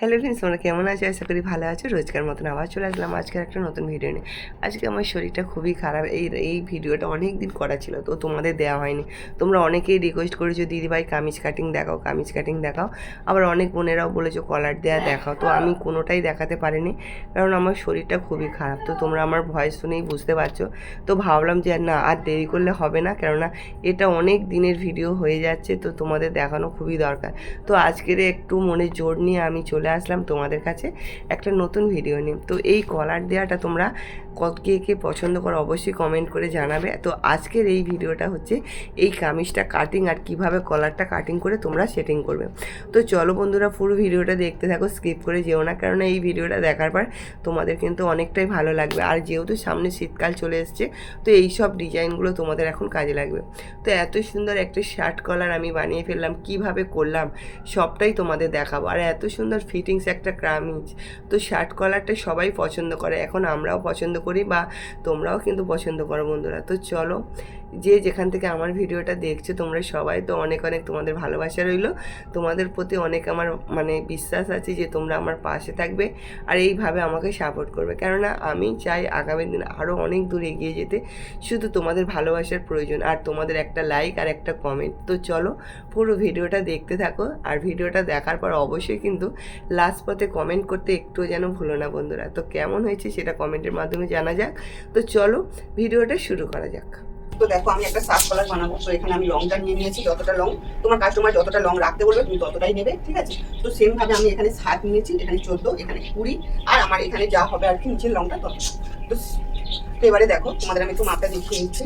Hello friends, তোমরা কেমন আছো? আশা করি ভালো আছো। রোজকার মতন আবার চলে আসলাম আজকের একটা নতুন ভিডিও নিয়ে। আজকে আমার শরীরটা খুবই খারাপ। এই এই ভিডিওটা অনেক দিন করা ছিল, তো তোমাদের দেওয়া হয়নি। তোমরা অনেকেই রিকোয়েস্ট করেছ দিদিভাই কামিজ কাটিং দেখাও, কামিজ কাটিং দেখাও। আবার অনেক বোনেরাও বলেছ কলার দেয়া দেখাও। তো আমি কোনোটাই দেখাতে পারিনি, কারণ আমার শরীরটা খুবই খারাপ। তো তোমরা আমার ভয়েস শুনেই বুঝতে পারছ। তো ভাবলাম যে, না, আর দেরি করলে হবে না, কেননা এটা অনেক দিনের ভিডিও হয়ে যাচ্ছে, তো তোমাদের দেখানো খুবই দরকার। তো আজকের একটু মনে জোর নিয়ে আমি চলে আসলাম তোমাদের কাছে একটা নতুন ভিডিও নিয়ে। তো এই কলার দেওয়াটা তোমরা ক- কে কে পছন্দ করো অবশ্যই কমেন্ট করে জানাবে। তো আজকের এই ভিডিওটা হচ্ছে এই কামিজটা কাটিং আর কীভাবে কলারটা কাটিং করে তোমরা সেটিং করবে। তো চলো বন্ধুরা, পুরো ভিডিওটা দেখতে থাকো স্কিপ করে যেও না। কারণ এই ভিডিওটা দেখার পর তোমাদের কিন্তু অনেকটাই ভালো লাগবে। আর যেহেতু সামনে শীতকাল চলে এসছে, তো এই সব ডিজাইনগুলো তোমাদের এখন কাজে লাগবে। তো এত সুন্দর একটা শার্ট কলার আমি বানিয়ে ফেললাম, কীভাবে করলাম, সবটাই তোমাদের দেখাবো। আর এত সুন্দর ফিটিংস একটা ক্রামিজ তো শার্ট কলারটা সবাই পছন্দ করে, এখন আমরাও পছন্দ করি বা তোমরাও কিন্তু পছন্দ করো বন্ধুরা। তো চলো যে যেখান থেকে আমার ভিডিওটা দেখছ, তোমরা সবাই তো অনেক অনেক তোমাদের ভালোবাসা রইল। তোমাদের প্রতি অনেক আমার মানে বিশ্বাস আছে যে তোমরা আমার পাশে থাকবে আর এইভাবে আমাকে সাপোর্ট করবে। কেননা আমি চাই আগামী দিন আরও অনেক দূর এগিয়ে যেতে। শুধু তোমাদের ভালোবাসার প্রয়োজন আর তোমাদের একটা লাইক আর একটা কমেন্ট তো চলো পুরো ভিডিওটা দেখতে থাকো আর ভিডিওটা দেখার পর অবশ্যই কিন্তু লাস্ট পথে কমেন্ট করতে একটুও যেন ভুলো না বন্ধুরা। তো কেমন হয়েছে সেটা কমেন্টের মাধ্যমে জানা যাক। তো চলো ভিডিওটা শুরু করা যাক। তো দেখো, আমি একটা সার্ফ কলার বানাবো। তো এখানে আমি লংটা নিয়ে নিয়েছি, যতটা লং তোমার কাস্টমার যতটা লং রাখতে বলবে, তুমি ততটাই নেবে, ঠিক আছে? তো সেম ভাবে আমি এখানে সাত নিয়েছি, এখানে চোদ্দ, এখানে কুড়ি, আর আমার এখানে যা হবে আর কি, নিচের লংটা তত তো এবারে দেখো, তোমাদের আমি একটু মাপটা দেখিয়ে নিচ্ছি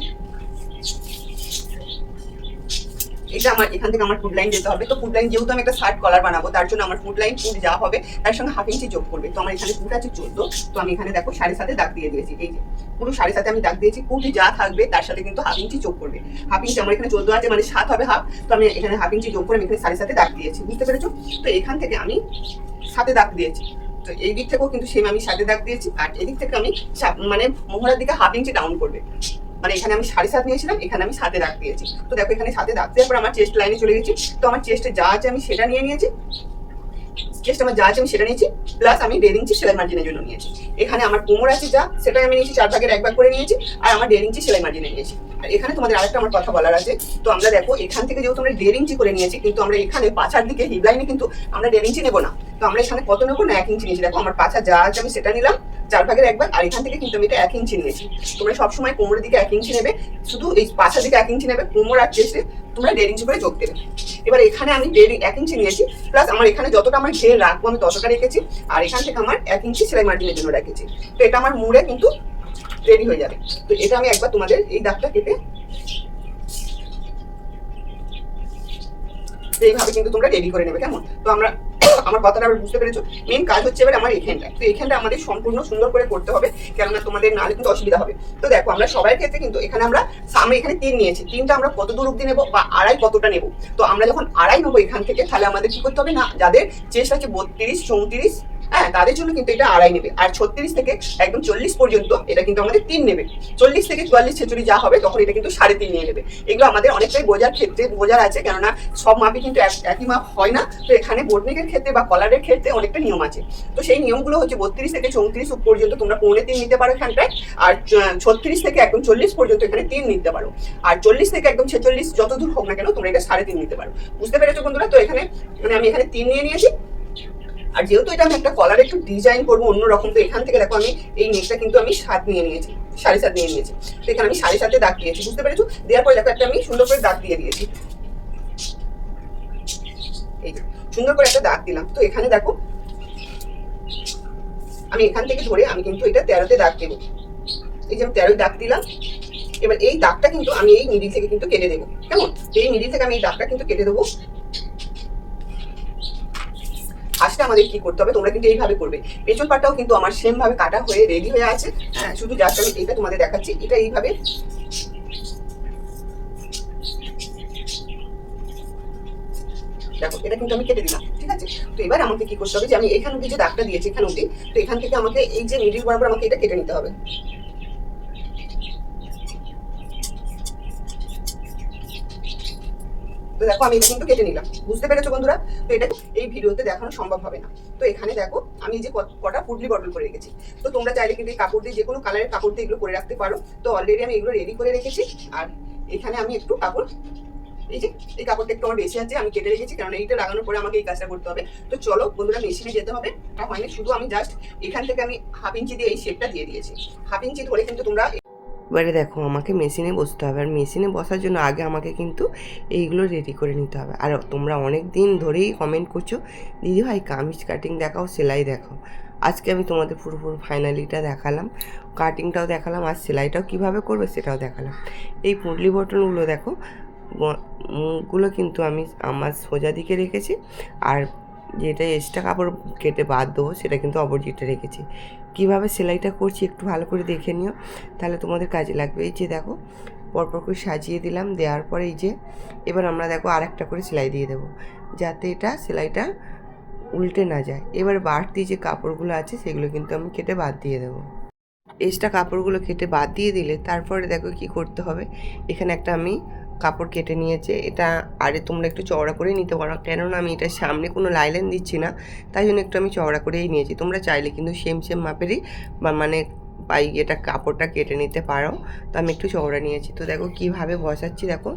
এটা আমার, এখান থেকে আমার ফুড লাইন যেতে হবে। তো ফুড লাইন যেহেতু আমি একটা শার্ট কলার বানাবো, তার জন্য আমার ফুড লাইন ফুড যা হবে, তার সঙ্গে হাফ ইঞ্চি যোগ করবে। তো আমার এখানে ফুড আছে চোদ্দ, তো আমি এখানে দেখো সাড়ে সাথে দাগ দিয়ে দিয়েছি, এই যে। পুরো সাড়ে সাথে আমি দাগ দিয়েছি ফুড যা থাকবে তার সাথে কিন্তু হাফ ইঞ্চি যোগ করবে। হাফ ইঞ্চি আমার এখানে চোদ্দ আছে মানে সাত হবে হাফ তো আমি এখানে হাফ ইঞ্চি যোগ করে আমি এখানে সাড়ে সাথে দাগ দিয়েছি। বুঝতে পেরেছ? তো এখান থেকে আমি সাথে দাগ দিয়েছি। তো এই দিক থেকেও কিন্তু সেম আমি সাথে দাগ দিয়েছি, আর এদিক থেকে আমি মানে মোহরার দিকে হাফ ইঞ্চি ডাউন করবে। মানে এখানে আমি সাড়ে সাত নিয়েছিলাম, এখানে আমি সাথে দাগ দিয়েছি তো দেখো এখানে সাথে দাগ দেওয়ার পর আমার চেস্ট লাইনে চলে গেছি। তো আমার চেস্টে যা আছে আমি সেটা নিয়ে নিয়েছি। চেস্ট আমার যা আছে আমি সেটা নিয়েছি। প্লাস আমি দেড় ইঞ্চি সেলাই মার্জিনের জন্য নিয়েছি। এখানে আমার কোমর আছে যা সেটাই আমি নিয়েছি, চার ভাগের এক ভাগ করে নিয়েছি। আর আমার দেড় সেলাই মার্জিনে নিয়েছি। আর এখানে তোমাদের আরেকটা আমার কথা বলার আছে। তো আমরা দেখো, এখান থেকে যেহেতু আমরা দেড় ইঞ্চি করে নিয়েছি, কিন্তু আমরা এখানে পাছার দিকে হিপ লাইনে কিন্তু আমরা দেড় ইঞ্চি নেব না। তো আমরা এখানে কত নেব না এক ইঞ্চি নিয়েছি। দেখো, আমার পাছা যা আছে আমি সেটা নিলাম। চার ভাগের এক ভাগ, আর এখান থেকে কিন্তু আমি এটা এক ইঞ্চি নিয়েছি। তোমরা সবসময় কোমরের দিকে এক ইঞ্চি নেবে, শুধু এই পাছার দিকে এক ইঞ্চি নেবে, কোমর আর চেস্টে তোমরা দেড় ইঞ্চি করে যোগ দেবে। এবার এখানে আমি দেড় এক ইঞ্চি নিয়েছি প্লাস আমার এখানে যতটা আমার ঘের রাখব আমি ততটা রেখেছি, আর এখান থেকে আমার এক ইঞ্চি সেলাই মার্জিনের জন্য রেখেছি। তো এটা আমার মুড়ে কিন্তু রেডি হয়ে যাবে। তো এটা আমি একবার তোমাদের এই দাগটা কেটে এইভাবে কিন্তু তোমরা রেডি করে নেবে, কেমন? তো আমরা আমার কথাটা বুঝতে পেরেছ? মেন কাজ হচ্ছে এবার আমার এখানটা। তো এখানটা আমাদের সম্পূর্ণ সুন্দর করে করতে হবে, কেননা তোমাদের নাহলে কিন্তু অসুবিধা হবে। তো দেখো, আমরা সবাই ক্ষেত্রে কিন্তু এখানে আমরা আমরা এখানে তিন নিয়েছি। তিনটা আমরা কত দূর অব্দি নেব বা আড়াই কতটা নেব? তো আমরা যখন আড়াই নেব এখান থেকে, তাহলে আমাদের কি করতে হবে না? যাদের চেষ্টা আছে বত্রিশ, চৌত্রিশ হ্যাঁ তাদের জন্য কিন্তু এটা আড়াই নেবে। আর ছত্রিশ থেকে একদম চল্লিশ পর্যন্ত এটা কিন্তু আমাদের তিন নেবে। চল্লিশ থেকে চুয়াল্লিশ ছেচুরি যা হবে, তখন এটা কিন্তু সাড়ে তিন নিয়ে নেবে। এগুলো আমাদের অনেকটাই বোঝার ক্ষেত্রে বোঝার আছে, কেননা সব মাপই কিন্তু এক- একই মাপ হয় না। তো এখানে বোর্ডনিকের ক্ষেত্রে বা কলারের ক্ষেত্রে অনেকটা নিয়ম আছে। তো সেই নিয়মগুলো হচ্ছে বত্রিশ থেকে চৌত্রিশ পর্যন্ত তোমরা পৌনে তিন নিতে পারো এখানটায়। আর ছত্রিশ থেকে একদম চল্লিশ পর্যন্ত এখানে তিন নিতে পারো। আর চল্লিশ থেকে একদম ছেচল্লিশ যত দূর হোক না কেন, তোমরা এটা সাড়ে তিন নিতে পারো। বুঝতে পেরেছ বন্ধুরা? তো এখানে মানে আমি এখানে তিন নিয়ে নিয়েছি। আর যেহেতু এটা আমি একটা কলার একটু ডিজাইন করব অন্যরকম তো এখান থেকে দেখো আমি এই নেকটা কিন্তু আমি সাত নিয়ে নিয়েছি, সাড়ে সাত নিয়ে নিয়েছি। তো এখানে আমি সাড়ে সাতে দাগ দিয়েছি, বুঝতে পেরেছ? দেওয়ার পরে দেখো একটা আমি সুন্দর করে দাগ দিয়ে দিয়েছি। এই সুন্দর করে একটা দাগ দিলাম। তো এখানে দেখো, আমি এখান থেকে ধরে আমি কিন্তু এটা তেরোতে দাগ দেবো। এই যে আমি তেরোই দাগ দিলাম, এবার এই দাগটা কিন্তু আমি এই মিডিল থেকে কিন্তু কেটে দেবো। কেমন? এই মিডিল থেকে আমি এই দাগটা কিন্তু কেটে দেবো। ফার্স্টে আমাদের কি করতে হবে, তোমরা কিন্তু এইভাবে করবে। পেছন পাটটাও কিন্তু আমার সেম ভাবে কাটা হয়ে রেডি হয়ে আছে। হ্যাঁ শুধু জাস্ট আমি এটা তোমাদের দেখাচ্ছি। এটা এইভাবে দেখো, এটা কিন্তু আমি কেটে দিলাম, ঠিক আছে? তো এবার আমাকে কি করতে হবে যে আমি এখান অব্দি যে দাগটা দিয়েছি, এখান অব্দি তো এখান থেকে আমাকে এই যে মিডিল বরাবর আমাকে এটা কেটে নিতে হবে। তো দেখো, আমি এটা কিন্তু কেটে নিলাম। বুঝতে পেরেছ বন্ধুরা? তো এটা এই ভিডিওতে দেখানো সম্ভব হবে না। তো এখানে দেখো, আমি যে কটা পুটলি বটল করে রেখেছি। তো তোমরা চাইলে কিন্তু এই কাপড় দিয়ে, যে কোনো কালারের কাপড় দিয়ে এগুলো করে রাখতে পারো। তো অলরেডি আমি এগুলো রেডি করে রেখেছি। আর এখানে আমি একটু কাপড়, এই যে, এই কাপড়টা একটু আমার বেশি আছে, আমি কেটে রেখেছি, কারণ এইটা লাগানোর পরে আমাকে এই কাজটা করতে হবে। তো চলো, বন্ধুরা মেশিনে যেতে হবে। তা হয়নি, শুধু আমি জাস্ট এখান থেকে আমি হাফ ইঞ্চি দিয়ে এই শেপটা দিয়ে দিয়েছি। হাফ ইঞ্চি ধরে কিন্তু তোমরা এবারে দেখো, আমাকে মেশিনে বসতে হবে। আর মেশিনে বসার জন্য আগে আমাকে কিন্তু এইগুলো রেডি করে নিতে হবে। আর তোমরা অনেক দিন ধরেই কমেন্ট করছ, দিদি ভাই, কামিজ কাটিং দেখাও, সেলাই দেখাও। আজকে আমি তোমাদের পুরো পুরো ফাইনালিটা দেখালাম। কাটিংটাও দেখালাম, আর সেলাইটাও কীভাবে করবে সেটাও দেখালাম। এই পুঁটলি বটনগুলো দেখো মুখগুলো কিন্তু আমি আমার সোজা দিকে রেখেছি। আর যেটা এক্সট্রা কাপড় কেটে বাদ দেবো, সেটা কিন্তু অপোজিটে রেখেছি। কীভাবে সেলাইটা করছি একটু ভালো করে দেখে নিও, তাহলে তোমাদের কাজে লাগবে। এই যে দেখো, পরপর করে সাজিয়ে দিলাম, দেওয়ার পরে এই যে, এবার আমরা দেখো আরেকটা করে সেলাই দিয়ে দেবো, যাতে এটা সেলাইটা উল্টে না যায়। এবার বাড়তি যে কাপড়গুলো আছে, সেগুলো কিন্তু আমি কেটে বাদ দিয়ে দেবো। এক্সট্রা কাপড়গুলো কেটে বাদ দিয়ে দিলে তারপরে দেখো কি করতে হবে, এখানে একটা আমি কাপড় কেটে নিয়েছে। এটা আরে তোমরা একটু চওড়া করেই নিতে পারো। কেননা আমি এটা সামনে কোনো লাইলেন দিচ্ছি না, তাই জন্য একটু আমি চওড়া করেই নিয়েছি। তোমরা চাইলে কিন্তু সেম সেম মাপেরই বা মানে পাই এটা কাপড়টা কেটে নিতে পারো। তো আমি একটু চওড়া নিয়েছি। তো দেখো কীভাবে বসাচ্ছি। দেখো,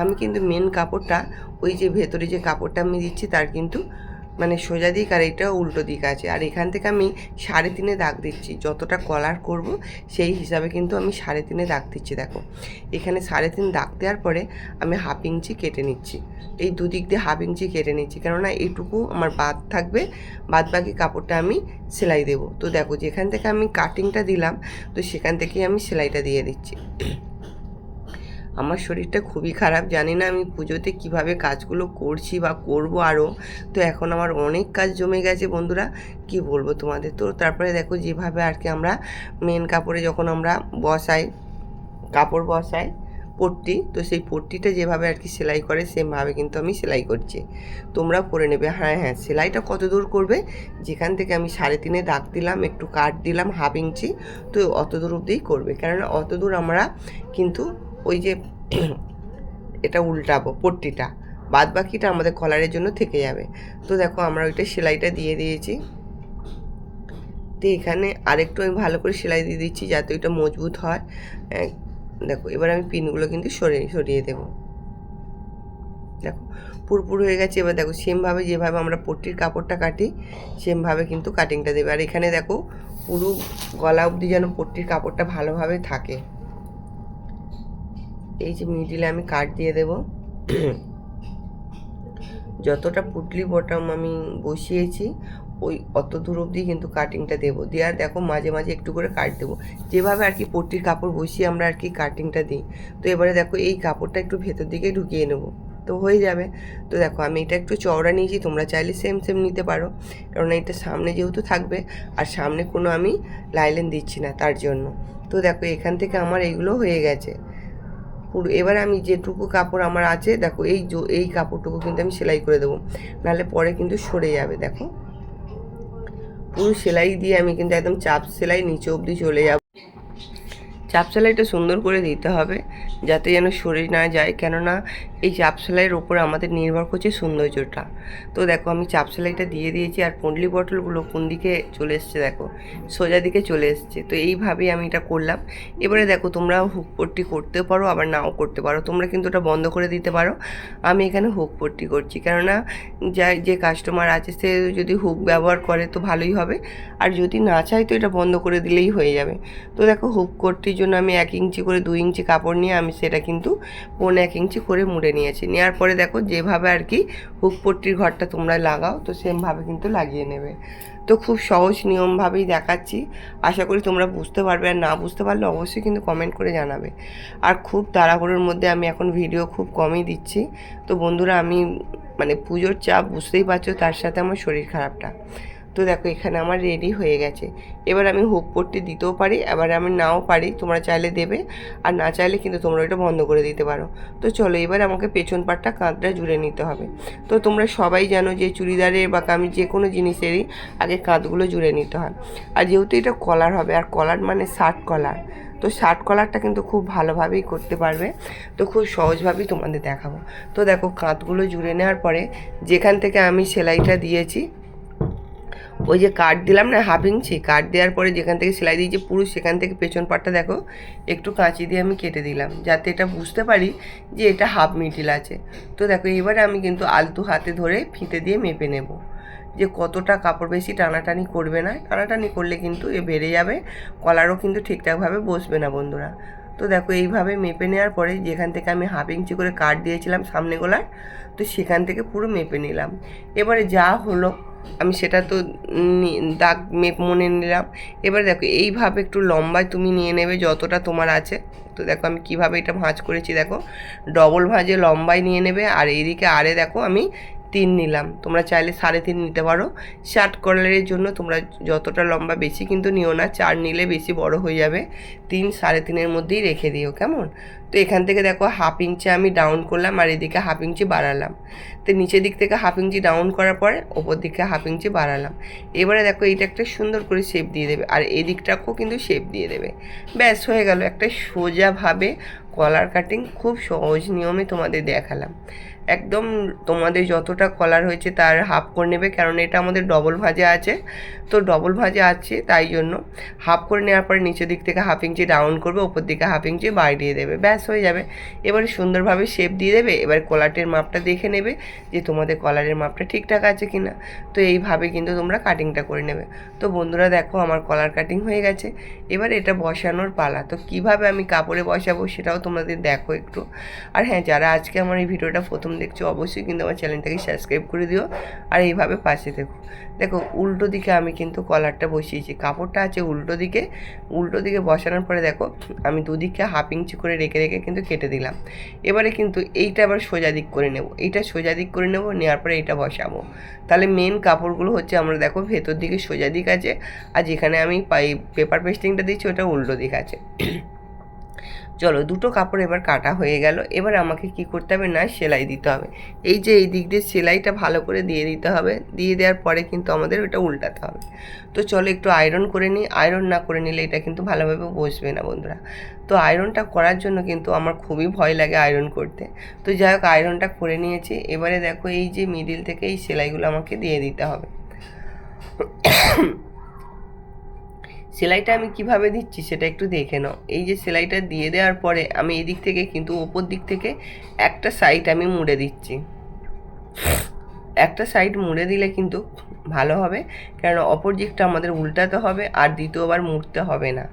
আমি কিন্তু মেন কাপড়টা, ওই যে ভেতরে যে কাপড়টা আমি দিচ্ছি, তার কিন্তু মানে সোজা দিক আর এটা উল্টো দিক আছে। আর এখান থেকে আমি সাড়ে তিনে দাগ দিচ্ছি। যতটা কলার করব, সেই হিসাবে কিন্তু আমি সাড়ে তিনে দাগ দিচ্ছি, দেখো। এখানে সাড়ে তিন দাগ দেওয়ার পরে আমি হাফ ইঞ্চি কেটে নিচ্ছি। এই দুদিক দিয়ে হাফ ইঞ্চি কেটে নিচ্ছি। কেননা এইটুকু আমার বাদ থাকবে বাদ বাকি কাপড়টা আমি সেলাই দেব। তো দেখো, যেখান থেকে আমি কাটিংটা দিলাম, তো সেখান থেকেই আমি সেলাইটা দিয়ে দিচ্ছি। আমার শরীরটা খুবই খারাপ, জানি না আমি পুজোতে কীভাবে কাজগুলো করছি বা করব আরও। তো এখন আমার অনেক কাজ জমে গেছে বন্ধুরা, কি বলব তোমাদের? তো তারপরে দেখো যেভাবে আর কি আমরা মেন কাপড়ে যখন আমরা বসাই, কাপড় বসাই পট্টি, তো সেই পট্টিটা যেভাবে আর কি সেলাই করে সেমভাবে কিন্তু আমি সেলাই করছি। তোমরা করে নেবে। হ্যাঁ হ্যাঁ সেলাইটা কত দূর করবে? যেখান থেকে আমি সাড়ে তিনে দাগ দিলাম, একটু কাট দিলাম, হাফ ইঞ্চি, তো অত দূর অবধিই করবে। কেননা অত দূর আমরা কিন্তু ওই যে এটা উল্টাবো, পট্টিটা। বাদ বাকিটা আমাদের কলারের জন্য থেকে যাবে। তো দেখো আমরা ওইটা সেলাইটা দিয়ে দিয়েছি। তো এখানে আরেকটু আমি ভালো করে সেলাই দিয়ে দিচ্ছি যাতে ওইটা মজবুত হয়। দেখো এবার আমি পিনগুলো কিন্তু সরিয়ে সরিয়ে দেবো। দেখো, পুরপুর হয়ে গেছে। এবার দেখো সেমভাবে যেভাবে আমরা পট্টির কাপড়টা কাটি, সেমভাবে কিন্তু কাটিংটা দেবে। আর এখানে দেখো পুরো গলা অবধি যেন পট্টির কাপড়টা ভালোভাবে থাকে। এই যে মিডিলে আমি কাট দিয়ে দেব। যতটা পুটলি বটম আমি বসিয়েছি, ওই অত দূর অবধি কিন্তু কাটিংটা দেবো। দিয়ে আর দেখো মাঝে মাঝে একটু করে কাট দেবো। যেভাবে আর কি পট্টির কাপড় বসিয়ে আমরা আর কি কাটিংটা দিই। তো এবারে দেখো এই কাপড়টা একটু ভেতর দিকে ঢুকিয়ে নেব। তো হয়ে যাবে। তো দেখো আমি এটা একটু চওড়া নিয়েছি, তোমরা চাইলে সেম সেম নিতে পারো। কারণ এটা সামনে যেহেতু থাকবে, আর সামনে কোনো আমি লাইলেন দিচ্ছি না তার জন্য। তো দেখো এখান থেকে আমার এইগুলো হয়ে গেছে। পুরো এবার আমি যেটুকু কাপড় আমার আছে, দেখো এই এই কাপড়টুকু কিন্তু আমি সেলাই করে দেবো। নাহলে পরে কিন্তু সরে যাবে, দেখো। পুরো সেলাই দিয়ে আমি কিন্তু একদম চাপ সেলাই নিচে অবধি চলে যাব। চাপ সেলাইটা সুন্দর করে দিতে হবে, যাতে যেন সরে না যায়। কেননা এই চাপ সেলাইয়ের ওপরে আমাদের নির্ভর করছে সৌন্দর্যটা। তো দেখো, আমি চাপ সেলাইটা দিয়ে দিয়েছি আর পুঁটলি বটলগুলো কোন দিকে চলে এসছে দেখো, সোজা দিকে চলে এসছে। তো এইভাবেই আমি এটা করলাম। এবারে দেখো, তোমরা হুক পট্টি করতে পারো, আবার নাও করতে পারো। তোমরা কিন্তু ওটা বন্ধ করে দিতে পারো। আমি এখানে হুক পট্টি করছি। কেননা যা, যে কাস্টমার আছে, সে যদি হুক ব্যবহার করে তো ভালোই হবে। আর যদি না চায়, তো এটা বন্ধ করে দিলেই হয়ে যাবে। তো দেখো, হুক পট্টির জন্য আমি এক ইঞ্চি করে দুই ইঞ্চি কাপড় নিয়ে আমি সেটা কিন্তু পৌনে এক ইঞ্চি করে মুড়ে নিয়েছি। নেওয়ার পরে দেখো যেভাবে আর কি হুক পট্টির ঘরটা তোমরা লাগাও, তো সেমভাবে কিন্তু লাগিয়ে নেবে। তো খুব সহজ নিয়মভাবেই দেখাচ্ছি। আশা করি তোমরা বুঝতে পারবে আর না বুঝতে পারলে অবশ্যই কিন্তু কমেন্ট করে জানাবে। আর খুব তাড়াহুড়োর মধ্যে আমি এখন ভিডিও খুব কমই দিচ্ছি। তো বন্ধুরা আমি মানে পুজোর চাপ বুঝতেই পারছ, তার সাথে আমার শরীর খারাপটা। তো দেখো, এখানে আমার রেডি হয়ে গেছে। এবার আমি হুক পট্টি দিতেও পারি, এবার আমি নাও পারি, তোমরা চাইলে দেবে, আর না চাইলে কিন্তু তোমরা এটা বন্ধ করে দিতে পারো। তো চলো, এবার আমাকে পেছন পাটটা কাঁধটা জুড়ে নিতে হবে। তো তোমরা সবাই জানো যে চুড়িদারের বা কামি যে কোনো জিনিসেরই আগে কাঁধগুলো জুড়ে নিতে হয়। আর যেহেতু এটা কলার হবে, আর কলার মানে শার্ট কলার, তো শার্ট কলারটা কিন্তু খুব ভালোভাবেই করতে পারবে। তো খুব সহজভাবেই তোমাদের দেখাবো। তো দেখো, কাঁধগুলো জুড়ে নেওয়ার পরে যেখান থেকে আমি সেলাইটা দিয়েছি ওই যে কাট দিলাম না হাফ ইঞ্চি কাট দেওয়ার পরে যেখান থেকে সেলাই দিয়েছি পুরো সেখান থেকে পেছন পাটটা দেখো, একটু কাঁচি দিয়ে আমি কেটে দিলাম, যাতে এটা বুঝতে পারি যে এটা হাফ মিডিল আছে। তো দেখো, এবারে আমি কিন্তু আলতু হাতে ধরে ফিতে দিয়ে মেপে নেব, যে কতটা কাপড় বেশি টানাটানি করবে না। টানাটানি করলে কিন্তু এ বেড়ে যাবে কলারও কিন্তু ঠিকঠাকভাবে বসবে না বন্ধুরা। তো দেখো, এইভাবে মেপে নেওয়ার পরে যেখান থেকে আমি হাফ ইঞ্চি করে কাট দিয়েছিলাম সামনে গোলার, তো সেখান থেকে পুরো মেপে নিলাম। এবারে যা হলো আমি সেটা তো দাগ মেপ মনে নিলাম। এবার দেখো এইভাবে একটু লম্বায় তুমি নিয়ে নেবে যতটা তোমার আছে। তো দেখো, আমি কীভাবে এটা ভাঁজ করেছি, দেখো। ডবল ভাঁজে লম্বায় নিয়ে নেবে, আর এইদিকে আরে দেখো, আমি তিন নিলাম। তোমরা চাইলে সাড়ে তিন নিতে পারো। শার্ট কলারের জন্য তোমরা যতটা লম্বা বেশি কিন্তু নিও না, চার নিলে বেশি বড় হয়ে যাবে। তিন সাড়ে তিনের মধ্যেই রেখে দিও, কেমন? তো এখান থেকে দেখো হাফ ইঞ্চি আমি ডাউন করলাম আর এদিকে হাফ ইঞ্চি বাড়ালাম। তো নিচের দিক থেকে হাফ ইঞ্চি ডাউন করার পরে ওপর দিকে হাফ ইঞ্চি বাড়ালাম। এবারে দেখো এইটা একটা সুন্দর করে শেপ দিয়ে দেবে আর এই দিকটাকেও কিন্তু শেপ দিয়ে দেবে। ব্যাস, হয়ে গেল। একটা সোজাভাবে কলার কাটিং খুব সহজ নিয়মে তোমাদের দেখালাম। একদম তোমাদের যতটা কলার হয়েছে তার হাফ করে নেবে কারণ এটা আমাদের ডবল ভাজা আছে। তো ডবল ভাজা আছে, তাই জন্য হাফ করে নেওয়ার পরে নিচের দিক থেকে হাফ ইঞ্চি ডাউন করবে ওপর দিকে হাফ ইঞ্চি বাড়িয়ে দেবে, ব্যাস হয়ে যাবে। এবারে সুন্দরভাবে শেপ দিয়ে দেবে, এবার কলারটির মাপটা দেখে নেবে যে তোমাদের কলারের মাপটা ঠিকঠাক আছে কি না তো এইভাবে কিন্তু তোমরা কাটিংটা করে নেবে। তো বন্ধুরা দেখো আমার কলার কাটিং হয়ে গেছে, এবার এটা বসানোর পালা। তো কীভাবে আমি কাপড়ে বসাবো সেটাও তোমাদের দেখো একটু। আর হ্যাঁ যারা আজকে আমার এই ভিডিওটা প্রথম দেখছ অবশ্যই কিন্তু আমার চ্যানেলটাকে সাবস্ক্রাইব করে দিও আর এইভাবে পাশে দেখো দেখো, উল্টো দিকে আমি কিন্তু কলারটা বসিয়েছি। কাপড়টা আছে উল্টো দিকে। উল্টো দিকে বসানোর পরে দেখো, আমি দুদিকে হাফ ইঞ্চি করে রেখে রেখে কিন্তু কেটে দিলাম। এবারে কিন্তু এইটা আবার সোজা দিক করে নেব। এইটা সোজা দিক করে নেব, নেওয়ার পরে এইটা বসাবো। তাহলে মেন কাপড়গুলো হচ্ছে আমরা দেখো ভেতর দিকে সোজা দিক আছে। আর যেখানে আমি পাই পেপার পেস্টিংটা দিচ্ছি, ওটা উল্টো দিক আছে। চলো দুটো কাপড় এবার কাটা হয়ে গেল, এবার আমাকে কি করতে হবে? না, সেলাই দিতে হবে। এই যে এই দিক দিয়ে সেলাইটা ভালো করে দিয়ে দিতে হবে, দিয়ে দেওয়ার পরে কিন্তু আমাদের ওটা উল্টাতে হবে। তো চলো একটু আয়রন করে নিই। আয়রন না করে নিলে এটা কিন্তু ভালোভাবে বসবে না বন্ধুরা। তো আয়রনটা করার জন্য কিন্তু আমার খুবই ভয় লাগে আয়রন করতে। তো যাই হোক আয়রনটা করে নিয়েছি। এবারে দেখো এই যে মিডিল থেকে এই সেলাইগুলো আমাকে দিয়ে দিতে হবে। সেলাইটা আমি কীভাবে দিচ্ছি সেটা একটু দেখে নাও। এই যে সেলাইটা দিয়ে দেওয়ার পরে আমি এদিক থেকে কিন্তু ওপর দিক থেকে একটা সাইড আমি মুড়ে দিচ্ছি। একটা সাইড মুড়ে দিলে কিন্তু ভালো হবে। কারণ অপর দিকটা আমাদের উল্টাতে হবে আর দ্বিতীয়বার মুড়তে হবে না।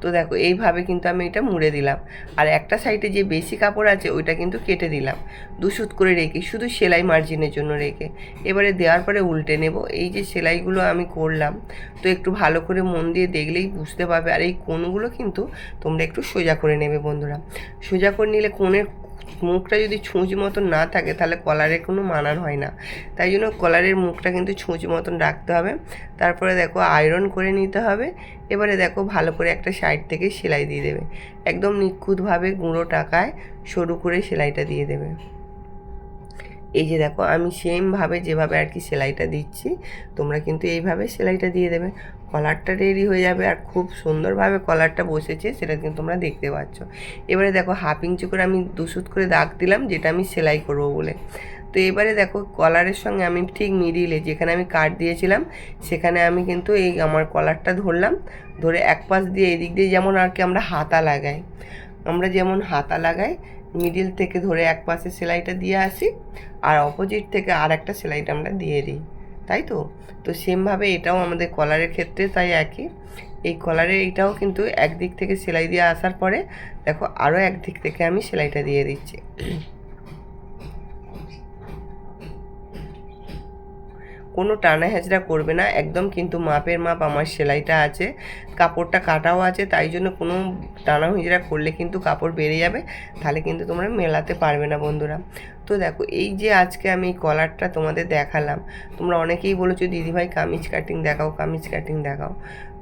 তো দেখো, এইভাবে কিন্তু আমি এটা মুড়ে দিলাম। আর একটা সাইডে যে বেশি কাপড় আছে, ওইটা কিন্তু কেটে দিলাম। দুশুত করে রেখে, শুধু সেলাই মার্জিনের জন্য রেখে। এবারে দেওয়ার পরে উল্টে নেব। এই যে সেলাইগুলো আমি করলাম, তো একটু ভালো করে মন দিয়ে দেখলেই বুঝতে পারবে। আর এই কোণগুলো কিন্তু তোমরা একটু সোজা করে নেবে বন্ধুরা। সোজা করে নিলে কোণের মুখটা যদি ছুঁচ মতন না থাকে, তাহলে কলারের কোনো মানান হয় না। তাই জন্য কলারের মুখটা কিন্তু ছুঁচ মতন রাখতে হবে। তারপরে দেখো আয়রন করে নিতে হবে। এবারে দেখো, ভালো করে একটা সাইড থেকে সেলাই দিয়ে দেবে। একদম নিখুঁতভাবে গুঁড়ো টাকায় সরু করে সেলাইটা দিয়ে দেবে। এই যে দেখো, আমি সেমভাবে যেভাবে আর কি সেলাইটা দিচ্ছি, তোমরা কিন্তু এইভাবে সেলাইটা দিয়ে দেবে। কলারটা রেডি হয়ে যাবে আর খুব সুন্দরভাবে কলারটা বসেছে, সেটা কিন্তু তোমরা দেখতে পাচ্ছ। এবারে দেখো হাফ ইঞ্চি করে আমি দুসুত করে দাগ দিলাম, যেটা আমি সেলাই করব বলে। তো এবারে দেখো কলারের সঙ্গে আমি ঠিক মিডিলে যেখানে আমি কাট দিয়েছিলাম, সেখানে আমি কিন্তু এই আমার কলারটা ধরলাম, ধরে এক পাশ দিয়ে এদিক দিয়ে যেমন আর কি আমরা হাতা লাগাই। আমরা যেমন হাতা লাগাই মিডিল থেকে ধরে এক পাশে সেলাইটা দিয়ে আসি, আর অপোজিট থেকে আর একটা সেলাইটা আমরা দিয়ে দিই। তাই তো? তো সেমভাবে এটাও আমাদের কলারের ক্ষেত্রে তাই একই। এই কলারে এটাও কিন্তু একদিক থেকে সেলাই দিয়ে আসার পরে, দেখো আরও একদিক থেকে আমি সেলাইটা দিয়ে দিচ্ছি। কোনো টানা হেঁচড়া করবে না। একদম কিন্তু মাপের মাপ, আমার সেলাইটা আছে, কাপড়টা কাটাও আছে, তাই জন্য কোনো টানা হিজড়া করলে কিন্তু কাপড় বেড়ে যাবে, তাহলে কিন্তু তোমরা মেলাতে পারবে না বন্ধুরা। তো দেখো, এই যে আজকে আমি কলারটা তোমাদের দেখালাম, তোমরা অনেকেই বলেছ, দিদিভাই, কামিজ কাটিং দেখাও, কামিজ কাটিং দেখাও।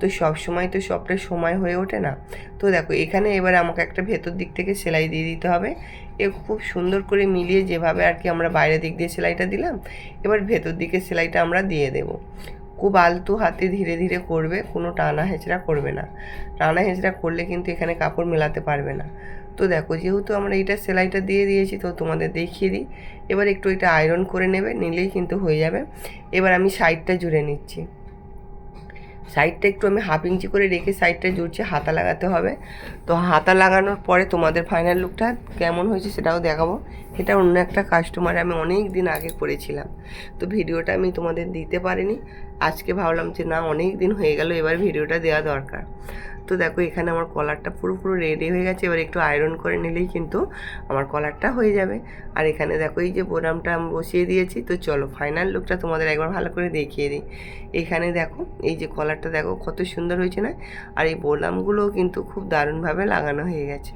তো সব সময় তো সবটা সময় হয়ে ওঠে না। তো দেখো, এখানে এবার আমাকে একটা ভেতর দিক থেকে সেলাই দিয়ে দিতে হবে। এ খুব সুন্দর করে মিলিয়ে যেভাবে আর কি আমরা বাইরের দিক দিয়ে সেলাইটা দিলাম, এবার ভেতর দিকে সেলাইটা আমরা দিয়ে দেব। খুব আলতু হাতে ধীরে ধীরে করবে, কোনো টানা হেঁচড়া করবে না। টানা হেঁচড়া করলে কিন্তু এখানে কাপড় মেলাতে পারবে না। তো দেখো, যেহেতু আমরা এইটা সেলাইটা দিয়ে দিয়েছি, তো তোমাদের দেখিয়ে দিই। এবার একটু এটা আয়রন করে নেবে, নিলেই কিন্তু হয়ে যাবে। এবার আমি সাইডটা জুড়ে নিচ্ছি। সাইডটা একটু আমি হাফ ইঞ্চি করে রেখে সাইডটা জুড়ছি, হাতা লাগাতে হবে। তো হাতা লাগানোর পরে তোমাদের ফাইনাল লুকটা কেমন হয়েছে সেটাও দেখাবো। এটা অন্য একটা কাস্টমার আমি অনেক দিন আগে করেছিলাম। তো ভিডিওটা আমি তোমাদের দিতে পারিনি। আজকে ভাবলাম যে না, অনেক দিন হয়ে গেল, এবার ভিডিওটা দেওয়া দরকার। তো দেখো, এখানে আমার কলারটা পুরো পুরো রেডি হয়ে গেছে। এবার একটু আয়রন করে নিলেই কিন্তু আমার কলারটা হয়ে যাবে। আর এখানে দেখো, এই যে বোরামটা আমি বসিয়ে দিয়েছি। তো চলো ফাইনাল লুকটা তোমাদের একবার ভালো করে দেখিয়ে দিই। এখানে দেখো, এই যে কলারটা দেখো, কত সুন্দর হয়েছে না? আর এই বোলামগুলোও কিন্তু খুব দারুণভাবে লাগানো হয়ে গেছে।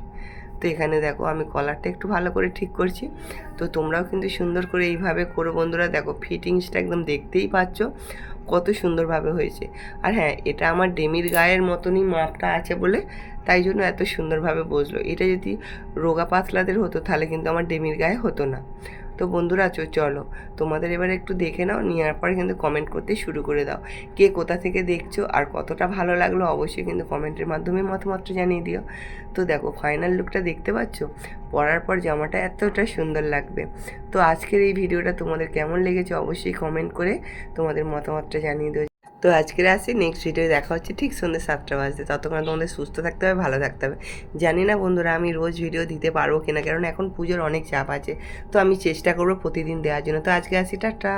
তো এখানে দেখো, আমি কলারটা একটু ভালো করে ঠিক করছি। তো তোমরাও কিন্তু সুন্দর করে এইভাবে করো বন্ধুরা। দেখো ফিটিংসটা একদম দেখতেই পাচ্ছ। কত সুন্দরভাবে হয়েছে। আর হ্যাঁ এটা আমার ডেমির গায়ের মতনই মাপটা আছে বলে তাই জন্য এত সুন্দরভাবে বসল। এটা যদি রোগা পাতলাদের হতো তাহলে কিন্তু আমার ডেমির গায়ে হতো না। তো বন্ধুরা চলো। তোমাদের এবার একটু দেখে নাও, নেওয়ার পরে কিন্তু কমেন্ট করতে শুরু করে দাও। কে কোথা থেকে দেখছ আর কতটা ভালো লাগল অবশ্যই কিন্তু কমেন্টের মাধ্যমে মতামত জানিয়ে দিও। তো দেখো ফাইনাল লুকটা দেখতে পাচ্ছ? পরার পর জামাটা এতটা সুন্দর লাগবে। তো আজকের এই ভিডিওটা তোমাদের কেমন লেগেছে অবশ্যই কমেন্ট করে তোমাদের মতামতটা জানিয়ে দিও। তো আজকের আসি নেক্সট ভিডিও দেখা হচ্ছে ঠিক সন্ধ্যে সাতটা বাজতে। ততক্ষণ তোমাদের সুস্থ থাকতে হবে, ভালো থাকতে হবে। জানি না বন্ধুরা, আমি রোজ ভিডিও দিতে পারব কিনা, কারণ এখন পুজোর অনেক চাপ আছে। তো আমি চেষ্টা করব প্রতিদিন দেওয়ার জন্য। তো আজকে আসি টাটা!